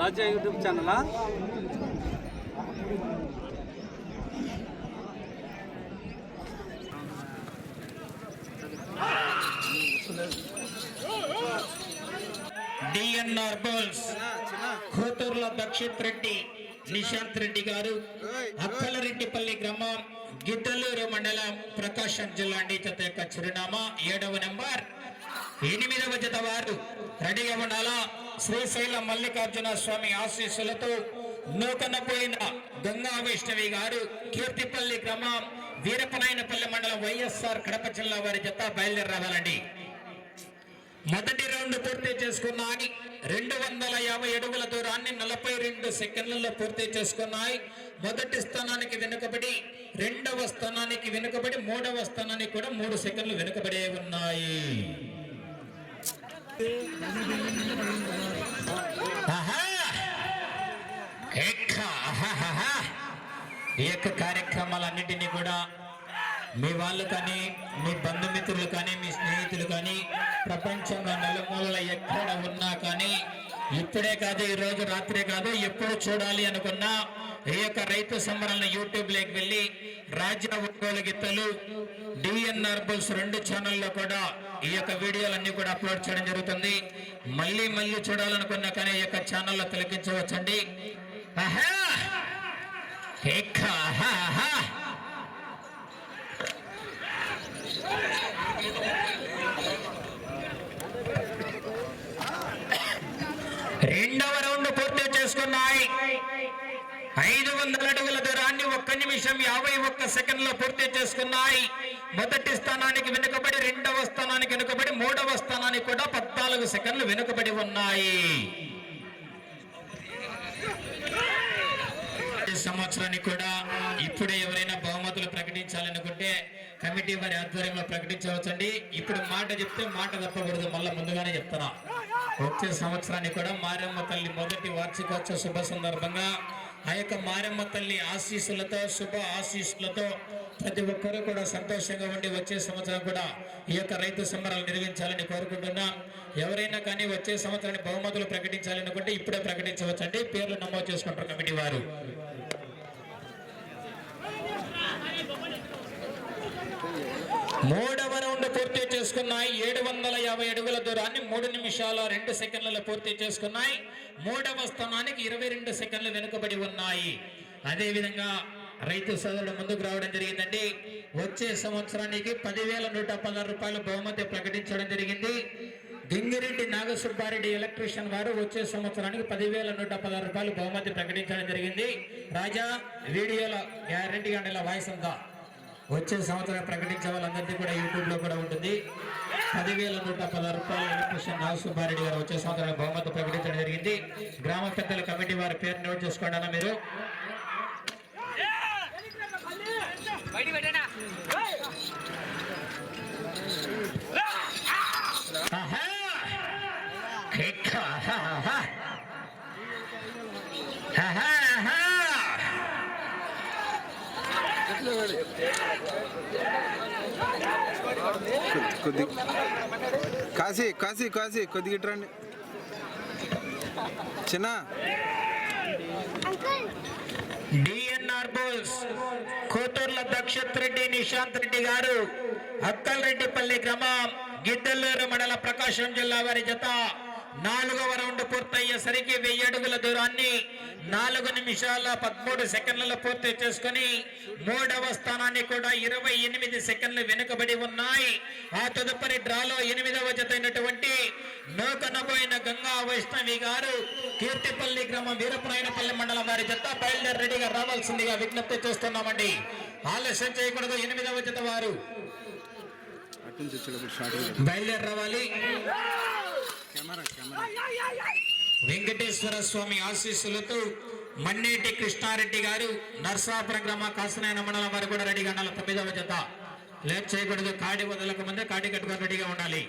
రాజ్య యూట్యూబ్ ఛానలా? డిఎన్ఆర్ బోల్స్ కోతూరుల దక్షిత్ రెడ్డి నిశాంత్ రెడ్డి గారు అక్కలరెడ్డిపల్లి గ్రామం గిద్దలూరు మండలం ప్రకాశం జిల్లా అండి. జత యొక్క చిరునామా ఏడవ నెంబర్. ఎనిమిదవ జత వారు రెడీగా ఉండాలా? శ్రీశైల మల్లికార్జున స్వామి ఆశీస్సులతో నూతన పోయిన గంగా వైష్ణవి గారు కీర్తిపల్లి గ్రామం వీరపనాయనపల్లి మండలం వైఎస్ఆర్ కడప జిల్లా వారి జత బయలుదేరి రావాలండి మొదటి రౌండ్ పూర్తి చేసుకున్నాయి. రెండు వందల యాభై అడుగుల దూరాన్ని నలభై రెండు సెకండ్లలో పూర్తి చేసుకున్నాయి. మొదటి స్థానానికి వెనుకబడి రెండవ స్థానానికి వెనుకబడి మూడవ స్థానానికి కూడా మూడు సెకండ్లు వెనుకబడే ఉన్నాయి. ఈ యొక్క కార్యక్రమాలన్నింటినీ కూడా మీ వాళ్ళు కానీ మీ బంధుమిత్రులు కానీ మీ స్నేహితులు కానీ ప్రపంచంలో నలుమూలల ఎక్కడ ఉన్నా కానీ ఇప్పుడే కాదు ఈ రోజు రాత్రే కాదు ఎప్పుడు చూడాలి అనుకున్నా ఈ యొక్క రైతు సంబరాలను యూట్యూబ్లోకి వెళ్ళి రాజ్య ఒంగోలు గీతలు డిఎన్ఆర్ బుల్స్ రెండు ఛానల్లో కూడా ఈ యొక్క వీడియోలన్నీ కూడా అప్లోడ్ చేయడం జరుగుతుంది. మళ్ళీ మళ్ళీ చూడాలనుకున్నా కానీ ఈ యొక్క ఛానల్లో తిలకించవచ్చండి. ఆహా ఎక్క! ఆహాహా! రెండవ రౌండ్ పూర్తి చేసుకున్నాయి ఐదు వందల అడుగుల దూరాన్ని ఒక్క నిమిషం యాభై ఒక్క సెకండ్లో పూర్తి చేసుకున్నాయి. మొదటి స్థానానికి వెనుకబడి రెండవ స్థానానికి వెనుకబడి మూడవ స్థానానికి కూడా పద్నాలుగు సెకండ్లు వెనుకబడి ఉన్నాయి. సంవత్సరానికి కూడా ఇప్పుడే ఎవరైనా బహుమతులు ప్రకటించాలనుకుంటే కమిటీ వారి ఆధ్వర్యంలో ప్రకటించవచ్చండి. ఇప్పుడు మాట చెప్తే మాట తప్పకూడదు మళ్ళీ ముందుగానే చెప్తున్నా. వచ్చే సంవత్సరానికి కూడా మారమ్మ తల్లి మొదటి వార్షికోత్సవ శుభ సందర్భంగా ఆ యొక్క మారమ్మ తల్లి ఆశీస్సులతో శుభ ఆశీస్సులతో ప్రతి ఒక్కరూ కూడా సంతోషంగా ఉండి వచ్చే సంవత్సరం కూడా ఈ యొక్క రైతు సంబరాలు నిర్వహించాలని కోరుకుంటున్నా. ఎవరైనా కానీ వచ్చే సంవత్సరాన్ని బహుమతులు ప్రకటించాలని అనుకుంటే ఇప్పుడే ప్రకటించవచ్చండి. పేర్లు నమోదు చేసుకుంటారు కమిటీ వారు. మూడవ పూర్తి చేసుకున్నాయి. ఏడు వందల యాభై అడుగుల దూరాన్ని మూడు నిమిషాల రెండు సెకండ్లలో పూర్తి చేసుకున్నాయి. మూడవ స్థానానికి ఇరవై రెండు సెకండ్లు వెనుకబడి ఉన్నాయి. అదేవిధంగా రైతు సోదరుడు ముందుకు రావడం జరిగిందండి. వచ్చే సంవత్సరానికి పదివేల నూట పదహారు రూపాయల బహుమతి ప్రకటించడం జరిగింది. దింగిరెడ్డి నాగసుబ్బారెడ్డి ఎలక్ట్రీషియన్ వారు వచ్చే సంవత్సరానికి పదివేల నూట పదహారు రూపాయలు బహుమతి ప్రకటించడం జరిగింది. రాజా వీడియోలో గ్యారెంటీ గంటల వాయిస్ అంతా వచ్చే సంవత్సరం ప్రకటించే వాళ్ళందరికీ కూడా యూట్యూబ్లో కూడా ఉంటుంది. పదివేల నూట పదహారు రూపాయలు ఎలక్ట్రిషియన్ నాగసుబ్బారెడ్డి గారు వచ్చే సంవత్సరం బహుమతి ప్రకటించడం జరిగింది. గ్రామ పెద్దల కమిటీ వారి పేరు నోట్ చేసుకోండి అన్న మీరు. కొద్ది కాశీ కాశీ కాశీ కొద్దిగా ఇటు రండి. చిన్న. డిఎన్ఆర్ బోల్స్ కోటూర్ల దక్షత్ రెడ్డి నిశాంత్ రెడ్డి గారు అక్కల్ రెడ్డిపల్లి గ్రామం గిద్దలూరు మండల ప్రకాశం జిల్లా వారి జత. నాలుగవ రౌండ్ పూర్తయ్యేసరికి వెయ్యి అడుగుల దూరాన్ని నాలుగు నిమిషాల పదమూడు సెకండ్లలో పూర్తి చేసుకుని మూడవ స్థానాన్ని కూడా ఇరవై ఎనిమిది సెకండ్లు వెనుకబడి ఉన్నాయి. ఆ తదుపరి డ్రాలో ఎనిమిదవ జత అయినటువంటి నూకనబోయిన గంగా వైష్ణవి గారు కీర్తిపల్లి గ్రామం వీరప్రాయనపల్లి మండలం వారి జత బయలుదేరి రెడీగా రావాల్సిందిగా విజ్ఞప్తి చేస్తున్నామండి. ఆలస్యం చేయకూడదు ఎనిమిదవ జత వారు. బయలుదేరి రావాలి వెంకటేశ్వర స్వామి ఆశీస్సులతో మన్నేటి కృష్ణారెడ్డి గారు నర్సాపురం గ్రామ కాసనాయన మండలం వారు కూడా రెడీగా ఉండాలి. తొమ్మిదవ జత. లేట్ చేయకూడదు. కాడి వదలక ముందే కాడి కట్టుకొని రెడీగా ఉండాలి.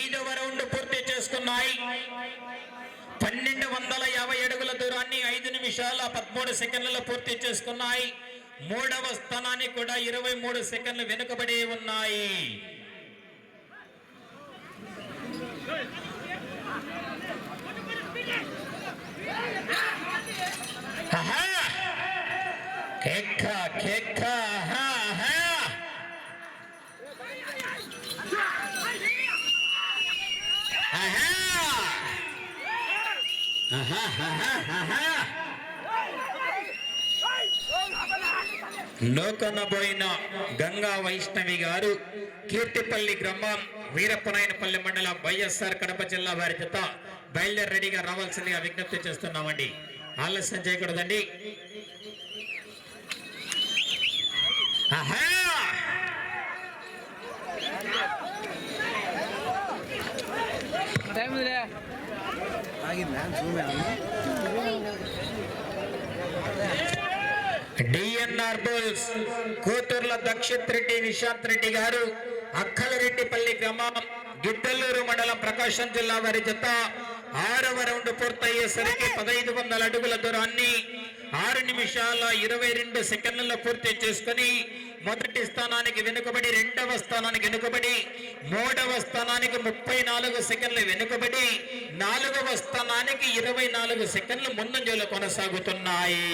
ఐదవ రౌండ్ పూర్తి చేసుకున్నాయి. పన్నెండు వందల యాభై అడుగుల దూరాన్ని ఐదు నిమిషాల పదమూడు సెకండ్లలో పూర్తి చేసుకున్నాయి. మూడవ స్థానానికి కూడా ఇరవై మూడు సెకండ్లు వెనుకబడి ఉన్నాయి ఆహా! కేక్క కేక్క ఆహా, ఆహా! ఆహా! ఆహా, ఆహా, ఆహా! లోకనబోయిన గంగా వైష్ణవి గారు కీర్తిపల్లి గ్రామం వీరప్పనాయనపల్లి మండలం వైఎస్ఆర్ కడప జిల్లా వారి చేత బయలుదేరి రెడీగా రావాల్సిందిగా విజ్ఞప్తి చేస్తున్నామండి. ఆలస్యం చేయకూడదండి. ఆగిందా? డిఎన్ఆర్ బోల్స్ కూతుర్ల దక్షిత్ రెడ్డి నిశాంత్ రెడ్డి గారు అక్కలరెడ్డిపల్లి గ్రామం గిద్దలూరు మండలం ప్రకాశం జిల్లా వారి జత ఆరవ రౌండ్ పూర్తయ్యేసరికి పదహైదు వందల అడుగుల దూరాన్ని ఆరు నిమిషాల ఇరవై రెండు సెకండ్లలో పూర్తి చేసుకుని మొదటి స్థానానికి వెనుకబడి రెండవ స్థానానికి వెనుకబడి మూడవ స్థానానికి ముప్పై నాలుగు సెకండ్లు వెనుకబడి నాలుగవ స్థానానికి ఇరవై నాలుగు సెకండ్లు ముందంజలో కొనసాగుతున్నాయి.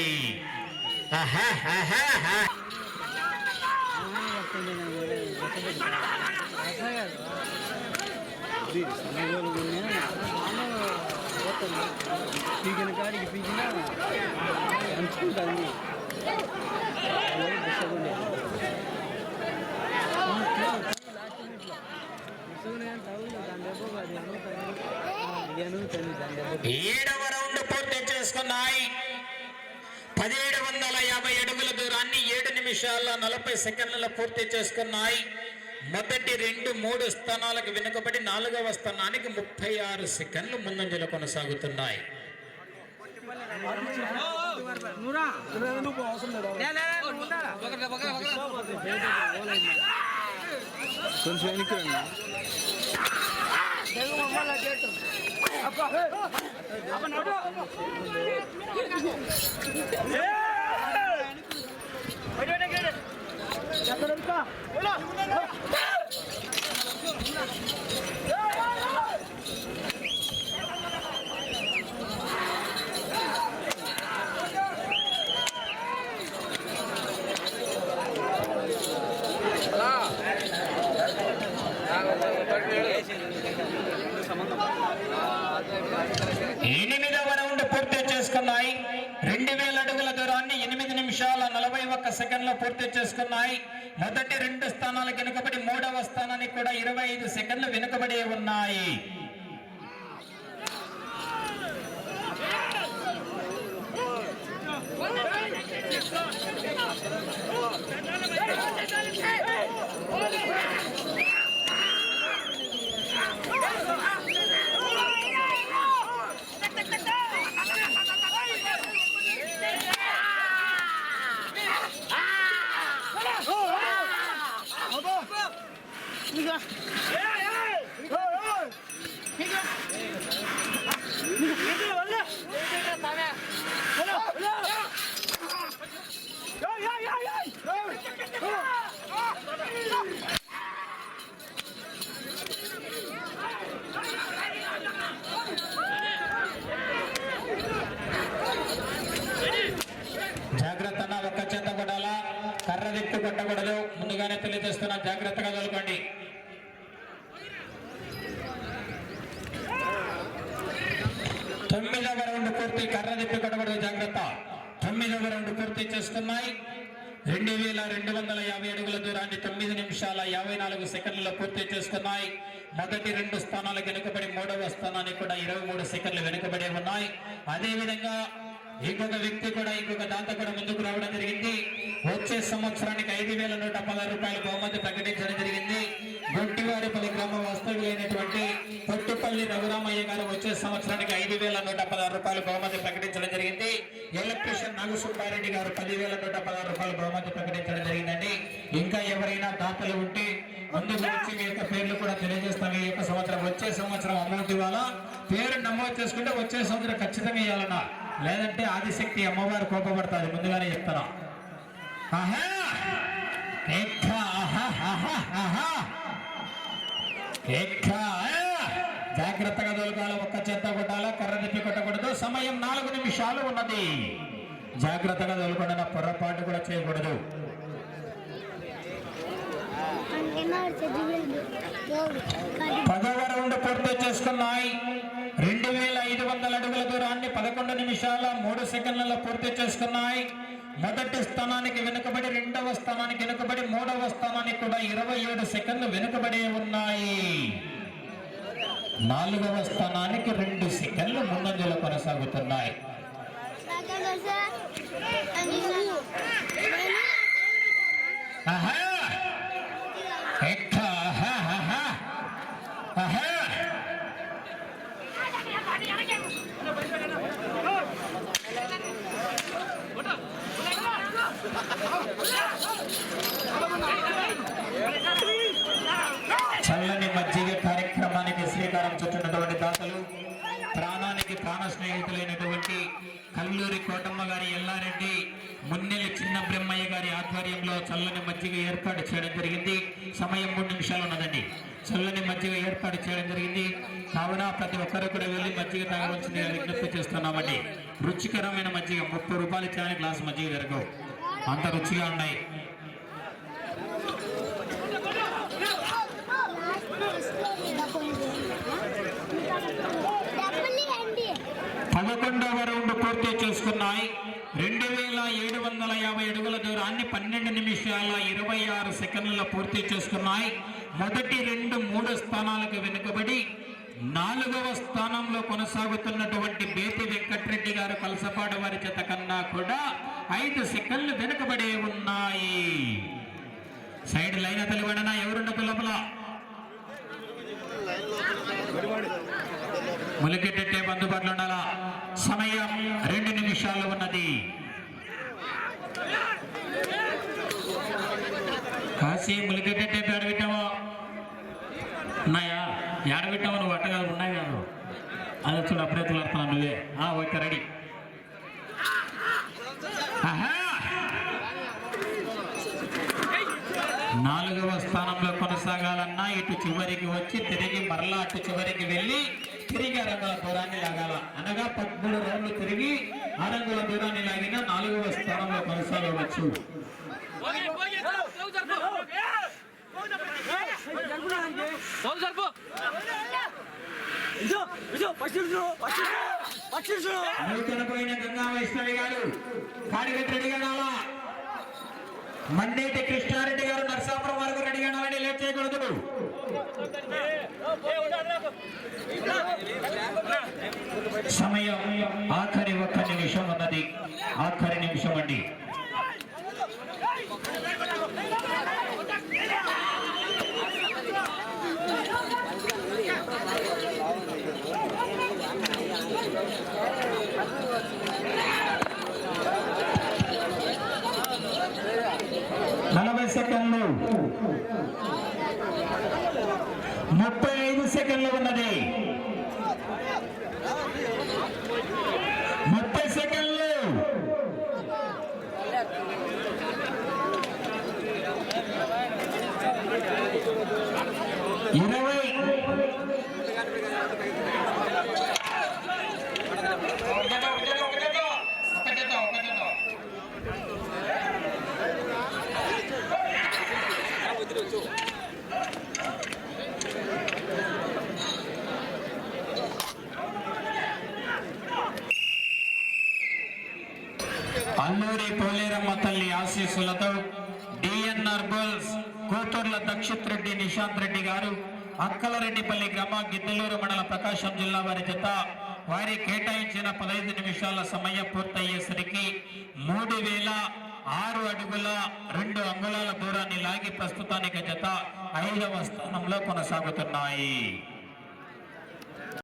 పీకిన కాడికి పీకిన అంచుకుంటుంది ఏడవ రౌండ్ పూర్తి చేసుకున్నాయి. పదిహేడు వందల యాభై అడుగుల దూరాన్ని ఏడు నిమిషాల నలభై సెకండ్లలో పూర్తి చేసుకున్నాయి. మొదటి రెండు మూడు స్థానాలకు వెనుకబడి నాలుగవ స్థానానికి ముప్పై ఆరు సెకండ్లు ముందంజలు కొనసాగుతున్నాయి. కొంచెం వెనక్కి రండి ఎనిమిదవ రౌండ్ పూర్తి చేసుకున్నాయి. రెండు వేల అడుగుల దూరాన్ని ఎనిమిది నిమిషాల నలభై ఒక్క సెకండ్లో పూర్తి చేసుకున్నాయి. మొదటి రెండు స్థానాలకు వెనుకబడి మూడవ స్థానానికి కూడా ఇరవై ఐదు సెకండ్లు వెనుకబడి ఉన్నాయి జాగ్రత్త అన్న ఒక్క చేత కొట్టాలా కర్ర తిప్పి కొట్టకూడదు ముందుగానే తెలియజేస్తున్నా జాగ్రత్తగా చదువుకోండి తొమ్మిదవ రౌండ్ పూర్తి కర్ర తిప్పి కొట్టకూడదు జాగ్రత్త. తొమ్మిదవ రౌండ్ పూర్తి చేస్తున్నాయి రెండు వేల రెండు వందల యాభై అడుగుల దూరాన్ని తొమ్మిది నిమిషాల యాభై నాలుగు సెకండ్లలో పూర్తి చేసుకున్నాయి. మొదటి రెండు స్థానాలు వెనుకబడి మూడవ స్థానానికి కూడా ఇరవై మూడు సెకండ్లు వెనుకబడి ఉన్నాయి. అదేవిధంగా ఇంకొక వ్యక్తి కూడా ఇంకొక దాంతో కూడా ముందుకు రావడం జరిగింది. వచ్చే సంవత్సరానికి ఐదు వేల నూట పదహారు రూపాయల బహుమతి ప్రకటించడం జరిగింది. గొట్టివారిపల్లి గ్రామ వాస్తవ్యులైనటువంటి పొట్టుపల్లి రఘురామయ్య గారు వచ్చే సంవత్సరానికి ఐదు వేల నూట పదహారు రూపాయలు బహుమతి ప్రకటించడం జరిగింది. ఎలక్ట్రీషియన్ నాగసుబ్బారెడ్డి గారు పదివేల నూట పదహారు రూపాయలు బహుమతి ప్రకటించడం జరిగిందండి. ఇంకా ఎవరైనా దాతలు ఉంటే ముందుకు వచ్చి మీ యొక్క పేర్లు కూడా తెలియజేస్తాం. ఈ యొక్క సంవత్సరం వచ్చే సంవత్సరం అమౌంట్ ఇవ్వాలా పేరు నమోదు చేసుకుంటే వచ్చే సంవత్సరం ఖచ్చితంగా ఇవ్వాలన్నా. లేదంటే ఆదిశక్తి అమ్మవారు కోపపడుతుంది ముందుగానే చెప్తారా ఆహా ఎక్క ఆహా ఆహా ఆహా ఎక్క జాగ్రత్తగా దొలకాల ఒక్క చెత్త కొట్టాల కర్ర తిప్పి కొట్టకూడదు. సమయం నాలుగు నిమిషాలు ఉన్నది. జాగ్రత్తగా దొలకుండా పొరపాటు కూడా చేయకూడదు. పదవ రౌండ్ పూర్తి చేసుకున్నాయి. రెండు వేల ఐదు వందల అడుగుల దూరాన్ని పదకొండు నిమిషాల మూడు సెకండ్లలో పూర్తి చేసుకున్నాయి. మొదటి స్థానానికి వెనుకబడి రెండవ స్థానానికి వెనుకబడి మూడవ స్థానానికి కూడా ఇరవై ఏడు సెకండ్లు వెనుకబడి ఉన్నాయి. నాలుగవ స్థానానికి రెండు సెకండ్లు ముందంజలు కొనసాగుతున్నాయి. చల్లని మధ్య స్నేహితులైనటువంటి కల్లూరి కోటమ్మ గారి ఎల్లారెడ్డి మున్నెలి చిన్న బ్రహ్మయ్య గారి ఆధ్వర్యంలో చల్లని మజ్జిగ ఏర్పాటు చేయడం జరిగింది. సమయం మూడు నిమిషాలు ఉన్నదండి. చల్లని మజ్జిగ ఏర్పాటు చేయడం జరిగింది. కావున ప్రతి ఒక్కరు కూడా వెళ్ళి మజ్జిగ తాగవలసిందిగా విజ్ఞప్తి చేస్తున్నామండి. రుచికరమైన మజ్జిగ ముప్పై రూపాయలు ఇచ్చిన గ్లాస్ మజ్జిగ జరగవు అంత రుచిగా ఉన్నాయి. పదకొండవ రౌండ్ పూర్తి చేసుకున్నాయి. రెండు వేల ఏడు వందల యాభై అడుగుల దూరాన్ని పన్నెండు నిమిషాల ఇరవై ఆరు సెకండ్ల పూర్తి చేసుకున్నాయి. మొదటి రెండు మూడు స్థానాలకు వెనుకబడి నాలుగవ స్థానంలో కొనసాగుతున్నటువంటి బేతి వెంకట్రెడ్డి గారు కలసపాడు వారి చేత కన్నా కూడా ఐదు సెకండ్లు వెనుకబడి ఉన్నాయి. సైడ్ లైన్ తెలివడనా ఎవరున్న లోపల? ములికెట్టే అందుబాటులో ఉండాలా? సమయం రెండు నిమిషాల్లో ఉన్నది. కాశీ ములికెట్టే ఆడబెట్టావో ఉన్నాయా? ఆడబెట్టావో నువ్వు అట్టగా ఉన్నాయి కాదు? అది చూడు అప్పుడే తులాడుతున్నాను నువ్వే. ఆ, ఓకే రెడీ. నాలుగవ స్థానంలో కొనసాగాలన్నా ఇటు చివరికి వచ్చి తిరిగి మరలా అటు చివరికి వెళ్ళి తిరిగి అరంగుల దూరాన్ని లాగాల. అనగా పదమూడు రౌండ్లు తిరిగి అరంగుల దూరాన్ని లాగిన నాలుగవ స్థానంలో కొనసాగవచ్చు. నూతన పోయిన గంగా వైష్ణవి గారు కాడిగట్టి రెడీగా రావాలా మండేటి కృష్ణారెడ్డి గారు నర్సాపురం వరకు రెడీ ఉండాలని లేట్ చేయకూడదు. సమయం ఆఖరి ఒక్క నిమిషం ఉన్నది. ఆఖరి నిమిషం అండి నలభై సెకండ్లు ముప్పై ఐదు సెకండ్లు ఉన్నది ముప్పై సెకండ్లు ఇరవై అల్లూరి పోలేరమ్మ తల్లి ఆశీస్సులతో డిఎన్ఆర్ బుల్స్ కోతూర్ల దక్షిత్ రెడ్డి నిశాంత్ రెడ్డి గారు అక్కలరెడ్డిపల్లి గ్రామ గిద్దలూరు మండల ప్రకాశం జిల్లా వారి జత వారి కేటాయించిన పదహైదు నిమిషాల సమయం పూర్తయ్యేసరికి మూడు వేల ఆరు అడుగుల రెండు అంగుళాల దూరాన్ని లాగి ప్రస్తుతానికి జత ఐదవ స్థానంలో కొనసాగుతున్నాయి.